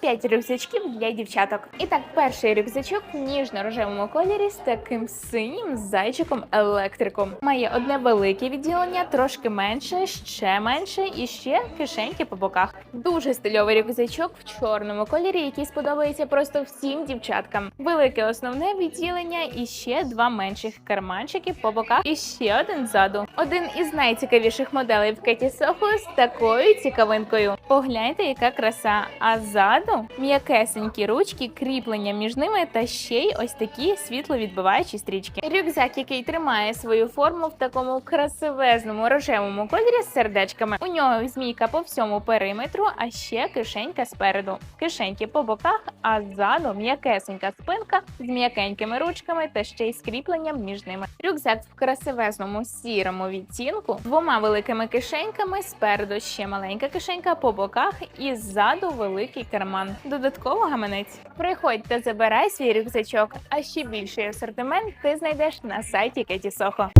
5 рюкзачків для дівчаток. І так, перший рюкзачок в ніжно-рожевому кольорі з таким синім зайчиком електриком. Має одне велике відділення, трошки менше, ще менше і ще кишеньки по боках. Дуже стильовий рюкзачок в чорному кольорі, який сподобається просто всім дівчаткам. Велике основне відділення і ще два менших карманчики по боках, і ще один ззаду. Один із найцікавіших моделей в Кеті Сохо з такою цікавинкою. Погляньте, яка краса. А ззаду м'якесенькі ручки, кріплення між ними та ще й ось такі світловідбиваючі стрічки. Рюкзак, який тримає свою форму в такому красивезному рожевому кольорі з сердечками. У нього змійка по всьому периметру, а ще кишенька спереду. Кишеньки по боках, а ззаду м'якесенька спинка з м'якенькими ручками та ще й з кріпленням між ними. Рюкзак в красивезному сірому відтінку, двома великими кишеньками, спереду ще маленька кишенька по боках і ззаду великий карман. Додатково гаманець. Приходь та забирай свій рюкзачок, а ще більший асортимент ти знайдеш на сайті Кеті Сохо.